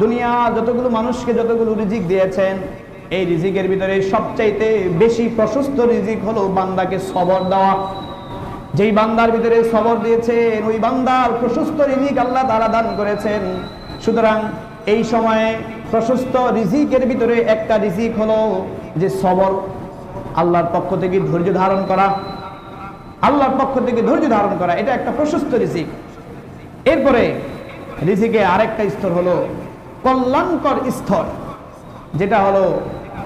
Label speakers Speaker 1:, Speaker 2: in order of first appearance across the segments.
Speaker 1: দুনিয়া যতগুলো মানুষকে যতগুলো রিজিক দিয়েছেন, এই রিজিকের ভিতরে সবচাইতে বেশি প্রশস্ত রিজিক হলো বান্দাকে সবর দেওয়া। যেই বান্দার ভিতরে সবর দিয়েছেন, ওই বান্দার প্রশস্ত রিজিক আল্লাহ তারা দান করেছেন। সুতরাং এই সময়ে প্রশস্ত রিজিকের ভিতরে একটা রিজিক হলো যে সবর, আল্লাহর পক্ষ থেকে ধৈর্য ধারণ করা। আল্লাহর পক্ষ থেকে ধৈর্য ধারণ করা, এটা একটা প্রশস্ত রিজিক। এরপরে রিজিকে আরেকটা স্তর হলো কল্যাণকর স্থল, যেটা হলো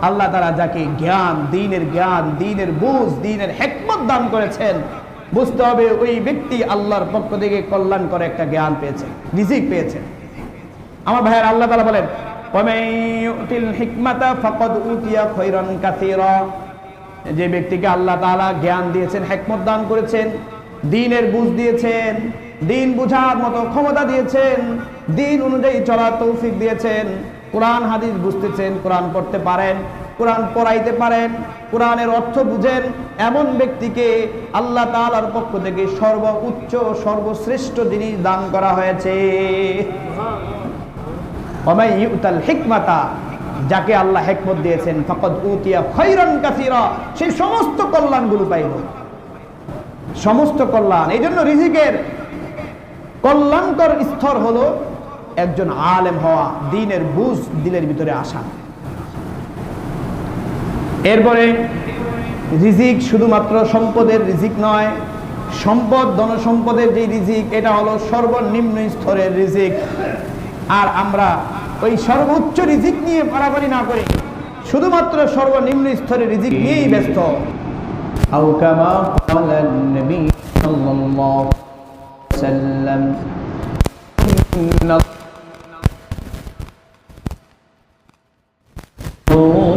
Speaker 1: আল্লাহ তারা যাকে জ্ঞান, দিনের জ্ঞান, দিনের বুঝ, দিনের হেকমত দান করেছেন, বুঝতে হবে ওই ব্যক্তি আল্লাহর পক্ষ থেকে কল্যাণ করে একটা জ্ঞান পেয়েছে, রিজিক পেয়েছে। আমার ভাইয়ের, আল্লাহ তালা বলেন যে ব্যক্তিকে আল্লাহ জ্ঞান দিয়েছেন, হেকমত দান করেছেন, দিনের বুঝ দিয়েছেন দিন বুঝার মতো ক্ষমতা দিয়েছেন, দিন অনুযায়ী চলার তৌফিক দিয়েছেন। কোরআন, হাদিস বুঝতেছেন, কোরআন পড়তে পারেন, কোরআন পড়াইতে পারেন, কোরআনের অর্থ বুঝেন। এমন ব্যক্তিকে আল্লাহ তাআলার পক্ষ থেকে সর্ব উচ্চ সর্বশ্রেষ্ঠ জিনিস দান করা হয়েছে। হিকমাতা, যাকে আল্লাহ হেকমত দিয়েছেন ফকত উতিয়া খৈরন কাসিরা সেই সমস্ত কল্যাণগুলো পাইব সমস্ত কল্যাণ, এই জন্য রিজিকের কল্যাণকর স্তর হলো একজন আলেম হওয়া, দিনের বুঝ দিলের ভিতরে আসা। এরপরে রিজিক শুধুমাত্র সম্পদের রিজিক নয়, সম্পদ, ধনসম্পদের যে রিজিক, এটা হলো সর্বনিম্ন স্তরের রিজিক। আর আমরা ওই সর্বোচ্চ রিজিক নিয়ে পারাপারি না করে শুধুমাত্র সর্বনিম্ন স্তরের রিজিক নিয়েই ব্যস্ত। أو وسلم. إن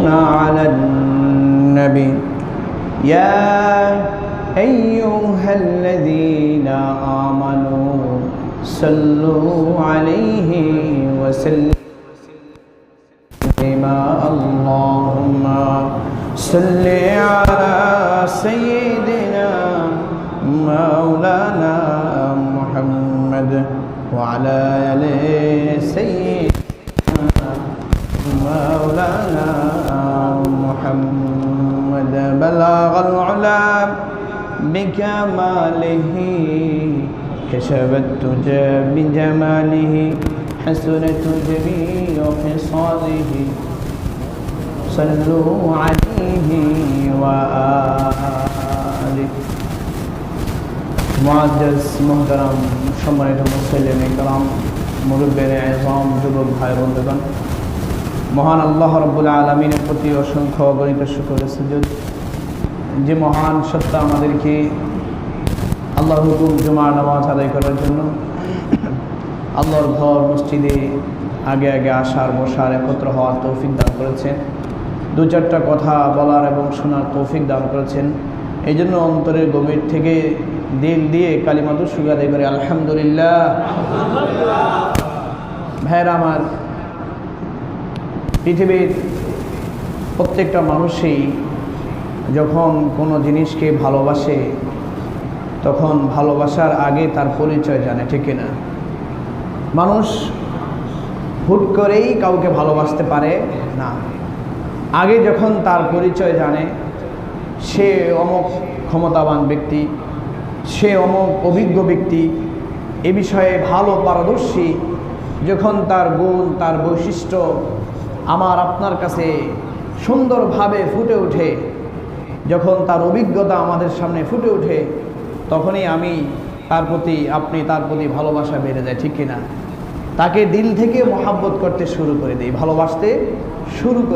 Speaker 1: على النبي. يا أيها الذين آمنوا صلوا عليه وسلم اللهم صل على سيدنا بكماله كشف التجى بجماله حسنت جميع خصاله صلوا عليه وآله معزز محترم সম্মানিত মুসলিম ইকরাম মুরব্বের এজম যুবক ভাই বন্ধুগণ মহান আল্লাহ রব্বুল আলমিনের প্রতি অসংখ্য অগণিত শুকর সুযোগ যে মহান সত্তা আমাদেরকে আল্লাহ হুকুম জুমার নামাজ আদায় করার জন্য আল্লাহর ঘর, মসজিদে আগে আগে আসার, বসার, একত্র হওয়ার তৌফিক দান করেছেন। দু চারটা কথা বলার এবং শোনার তৌফিক দান করেছেন। এই জন্য অন্তরের গভীর থেকে দিল দিয়ে কালিমাতু সুগাদে করে। আলহামদুলিল্লাহ। ভাইয়েরা আমার, পৃথিবীর প্রত্যেকটা মানুষই যখন কোনো জিনিসকে ভালোবাসে, তখন ভালোবাসার আগে তার পরিচয় জানে, ঠিক না? মানুষ হুট করেই কাউকে ভালোবাসতে পারে না। আগে যখন তার পরিচয় জানে, সে অমক ক্ষমতাবান ব্যক্তি, সে অমক অভিজ্ঞ ব্যক্তি, এ বিষয়ে ভালো পারদর্শী, যখন তার গুণ, তার বৈশিষ্ট্য আমার আপনার কাছে সুন্দরভাবে ফুটে ওঠে যখন তার অভিজ্ঞতা আমাদের সামনে ফুটে ওঠে, তখনই আমি তার প্রতি, আপনি তার প্রতি ভালোবাসা বেড়ে যায়, ঠিক কিনা? তাকে দিল থেকে মহাব্বত করতে শুরু করে দিই, ভালোবাসতে শুরু করে